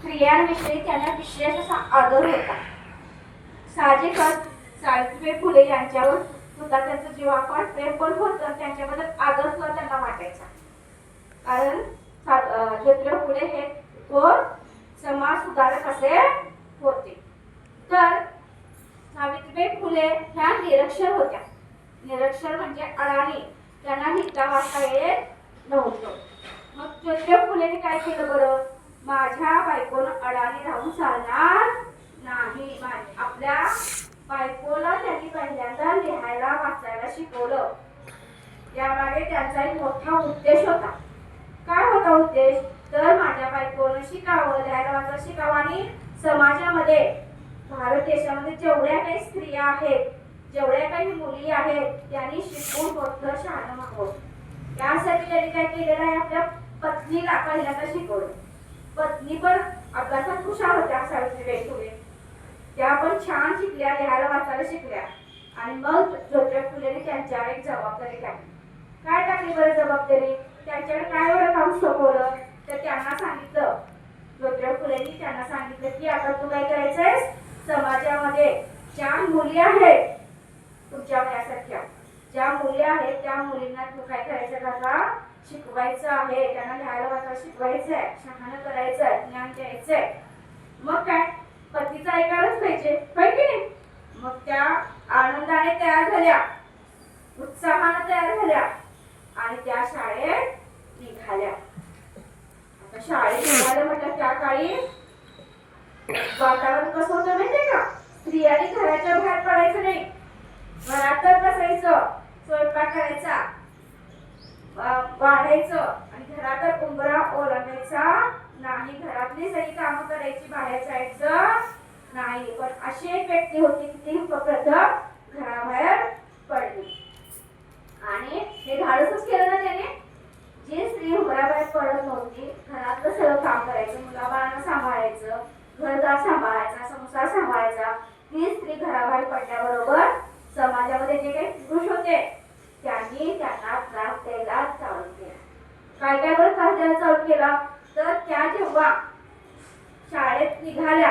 स्त्रियांविषयी त्यांना विशेष असा आदर होता. साहजिकच सावित्रीबाई फुले यांच्यावर सुद्धा त्यांचं जीवापाड प्रेम पण होतं त्यांच्याबद्दल आदर सुद्धा त्यांना वाटायचा. कारण ज्योतिराव फुले हे थोर समाज सुधारक असे होते. तर सावित्रीबाई फुले ह्या निरक्षर होत्या. निरक्षर म्हणजे अडाणी. त्यांना लिहिता वाचता येत नव्हतं. मग ज्योतिराव फुलेने काय केलं बरं? माझ्या बायकोनं अडाणी राहून चालणार नाही. आपल्या बायकोला त्यांनी पहिल्यांदा लिहायला वाचायला शिकवलं. यामागे त्यांचा एक मोठा उद्देश होता. काय होता उद्देश? तर माझ्या बायकोनं शिकावं लिहायला वाचायला शिकावं आणि समाजामध्ये भारत देशामध्ये जेवढ्या काही स्त्रिया आहेत जेवढ्या काही मुली आहेत त्यांनी शिकून मोठं शहाणं व्हावं. त्यासाठी त्यांनी काय केलेलं आहे? आपल्या पत्नीला पहिल्यांदा शिकवलं. पत्नी पण अभ्यासात हुशार होत्या सावित्रीबाई फुले त्या पण छान शिकल्या लिहायला वाचायला शिकल्या. आणि मग ज्योतिबा फुलेने त्यांच्यावर एक जबाबदारी टाकली. काय टाकली बरं जबाबदारी? त्यांच्याकडे काय एवढं काम सोपवलं? तर त्यांना सांगितलं ज्योतिबा फुलेंनी त्यांना सांगितलं की आता तू काय करायचंय समाजामध्ये ज्या मुली आहेत तुमच्या वयासारख्या ज्या मुली आहेत त्या मुलींना तू काय करायचं का शिकवायचं आहे त्यांना लिहायला वाचायला शिकवायचं आहे शहाणं करायचं आहे ज्ञान द्यायचंय मग काय? पतीचं ऐकायलाच पाहिजे होय की नाही? मग त्या आनंदाने तयार झाल्या उत्साहाने तयार झाल्या आणि त्या शाळेत निघाल्या. आता शाळेत निघाल्या म्हटलं त्या काळी वातावरण कसं होतं माहितीये का? स्त्रियांनी घराच्या बाहेर पडायचं नाही. घरातच बसायचं स्वयंपाक करायचा वाढायचं. आणि घरात उंबरा ओलांडायचा नाही. घरातली सगळी कामं करायची बाहेर जायचं नाही. पण अशी एक व्यक्ती होती की ती प्रथम घराबाहेर पडली. आणि हे धाडसच केलं ना त्याने? जी स्त्री घराबाहेर पडत नव्हती घरातलं सगळं काम करायचं मुलाबाळांना सांभाळायचं घरदार सांभाळायचा संसार सांभाळायचा ती स्त्री घराबाहेर पडल्याबरोबर समाजामध्ये जे काही पुरुष होते त्यांनी त्यांना त्रास द्यायला चालू केला. काय काय बरं त्रास द्यायला चालू केला तर त्या जेव्हा शाळेत निघाल्या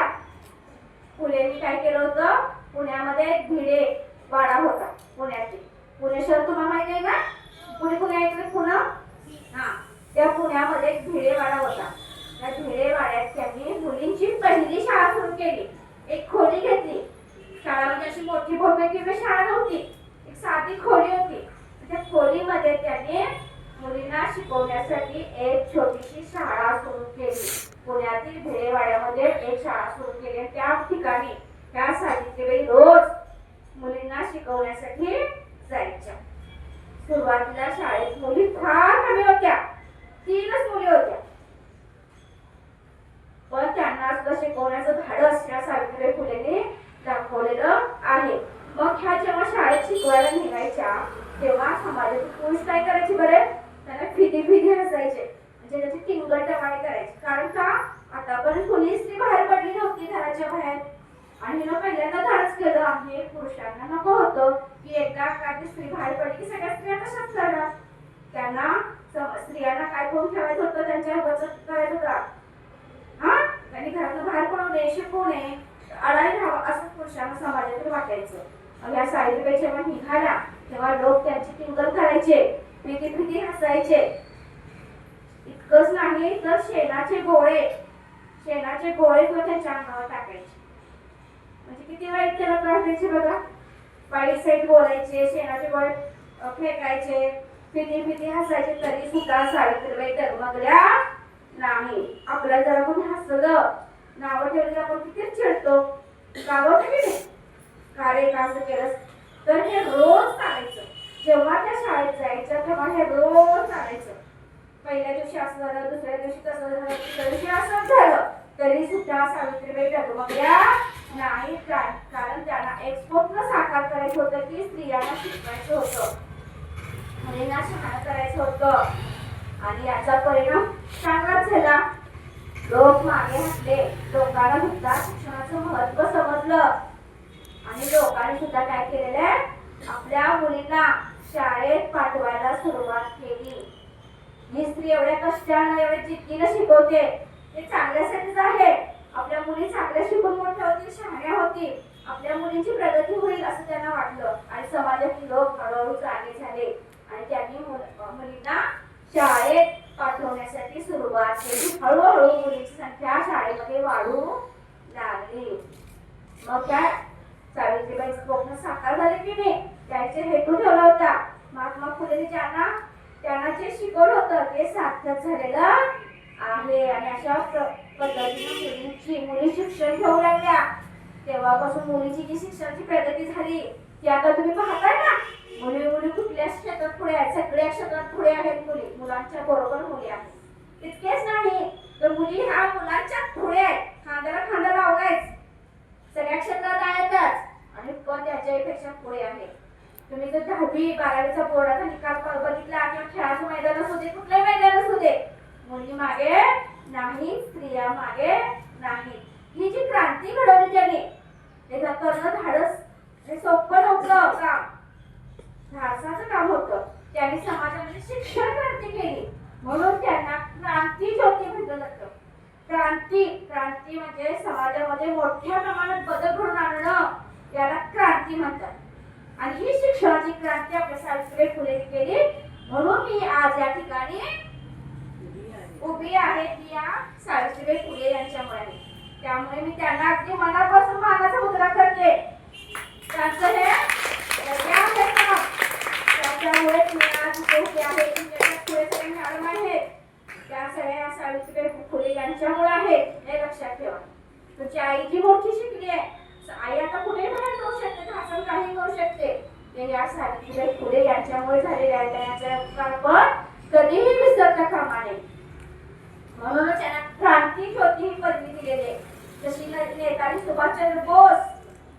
फुलेंनी काय केलं होतं? पुण्यामध्ये भिडे वाडा होता पुण्याचे पुणे शहर तुम्हाला माहिती आहे ना पुणे पुणे ऐकलं पुणे हा त्या पुण्यामध्ये एक भिडेवाडा होता त्या भिडेवाड्यात त्यांनी मुलींची पहिली शाळा सुरू केली एक खोली घेतली शाळा म्हणजे अशी मोठी भव्य किंवा शाळा नव्हती एक साधी खोली होती त्या खोलीमध्ये त्यांनी मुलींना शिकवण्यासाठी एक छोटीशी शाळा सुरू केली पुण्यातील भिडेवाड्यामध्ये एक शाळा सुरू केली त्या ठिकाणी त्या सावित्रीबाई रोज मुलींना शिकवण्यासाठी जायच्या सुरुवातीला शाळेत मुली फार कमी होत्या तीनच मुली होत्या पण त्यांना सुद्धा शिकवण्याचं धाडस या सावित्रीबाई फुलेने दाखवलेलं आहे मग ह्या जेव्हा शाळेत शिकवायला निघायच्या तेव्हा समाजातील पुरुष काय करायचे बरे त्यांना फिदी फिदी हसायचे म्हणजे त्याची टिंगल टमाळे करायचे कारण का आतापर्यंत कोणी स्त्री बाहेर पडली नव्हती घराच्या बाहेर आणि हिनं पहिल्यांदा धाडस केलं आहे पुरुषांना. नको होतं की एकदा एखादी स्त्री बाहेर पडली की सगळ्या स्त्रिया तशाच करणार त्यांना स्त्रियांना काय करून ठेवायचं होतं? त्यांच्या बचत करायचं होता. हा? त्यांनी घरातून बाहेर पडू नये शिकू नये. अडाणी राहावं असं पुरुषांना समाजातील वाटायचं. मग या सावित्रीबाई जेव्हा निघाल्या तेव्हा लोक त्यांची किंगल करायचे. प्रीती प्रीती हसायचे. इतकंच नाही तर शेणाचे गोळे. शेणाचे गोळे किंवा त्यांच्या अंगावर टाकायचे. म्हणजे किती वाईट त्याला त्रास द्यायचे बघा. वाईट साईड बोलायचे शेणाचे बळ फेकायचे फिती फिती हसायचे तरी सुद्धा सावित्रीबाई डगमगल्या नाही. आपल्याला जरा कोणी हसलं नावं ठेवली आपण किती चिडतो. का की का रे का असं केलंस? तर हे रोज सांगायचं जेव्हा त्या शाळेत जायचं तेव्हा हे रोज सांगायचं पहिल्या दिवशी असं झालं दुसऱ्या दिवशी तसं झालं तिसऱ्या दिवशी असं झालं. तरी सुद्धा सावित्रीबाई डगमगल्या नाही कारण त्यांना एक स्वप्न साकार करायचं होतं की स्त्रियांना शिकवायचं होतं. मुलींना शहाण करायचं होतं. आणि याचा परिणाम चांगलाच झाला. लोक मागे हटले. लोकांना सुद्धा शिक्षणाचं महत्त्व समजलं. आणि लोकांनी सुद्धा काय केलेलं आहे? आपल्या मुलींना शाळेत पाठवायला सुरुवात केली. ही स्त्री एवढ्या कष्टानं एवढ्या जिद्दीनं शिकवते. हे चांगल्यासाठीच आहे. आपल्या मुली शहाण्या होती आपल्या मुलींची प्रगती होईल असं त्यांना वाटलं. आणि समाजातील लोक हळूहळू जागे झाले. आणि त्यांनी मुलींना शाळेत पाठवण्यासाठी सुरुवात केली. हळूहळू मुलींची संख्या शाळेमध्ये वाढू लागली. मग काय सावित्रीबाई स्वप्न साकार झाले की नाही त्यांचे हेतू ठेवला होता. महात्मा फुले ज्यांना त्यांना जे शिकवलं होतं ते सार्थक झालेलं आहे. आणि अशा प्र- पद्धतीने मुलींची मुली शिक्षण घेऊ लागल्या. तेव्हापासून मुलीची जी शिक्षणाची प्रगती झाली ती आता तुम्ही पाहताय ना? मुली मुली कुठल्या क्षेत्रात पुढे आहेत? सगळ्या क्षेत्रात पुढे आहेत मुली. मुलांच्या बरोबर मुली आहेत. इतकेच नाही तर मुली ह्या मुलांच्या पुढे आहेत. खांद्याला खांदा लावलायच. सगळ्या क्षेत्रात आहेतच. आणि पण त्याच्यापेक्षा पुढे आहे. तुम्ही जर दहावी बारावीचा बोर्डाचा निकाल बघितला किंवा खेळाचं मैदान असू दे कुठलंही मैदान असू दे मुली मागे नाही स्त्रिया मागे नाही. ही जी क्रांती घडवली त्याने ते ज- करणं धाडस हे सोपं नव्हतं. काम. धाडसाचं काम होतं. त्यांनी समाजामध्ये शिक्षण क्रांती केली म्हणून त्यांना क्रांती ज्योती म्हटलं जातं क्रांती क्रांती म्हणजे समाजामध्ये मोठ्या प्रमाणात बदल घडून आणणं याला क्रांती म्हणतात आणि ही शिक्षणाची क्रांती आपल्या सावित्रीबाई फुले केली म्हणून मी आज या ठिकाणी उभी आहे ती या सावित्रीबाई फुले यांच्यामुळे आहे. त्यामुळे मी त्यांना अगदी मनापासून मानाचा मुद्रा करते. त्यांचं हे यज्ञ त्याच्यामुळे मी आज इथे आहे. तुमच्याकडे पुढे सगळे मॅडम आहेत त्या सगळ्या सावित्रीबाई फुले यांच्यामुळे आहेत हे लक्षात ठेवा. तुमची आई जी मोठी शिकली आहे आई आता कुठेही बाहेर जाऊ शकते भाषण काही करू शकते. ते या सावित्रीबाई फुले यांच्यामुळे झालेले आहे त्यांचा उपकार पण कधीही विसरता कामा नये. म्हणूनच त्यांना क्रांती ज्योती ही पदवी दिलेली आहे. जशी ने- नेताजी सुभाषचंद्र बोस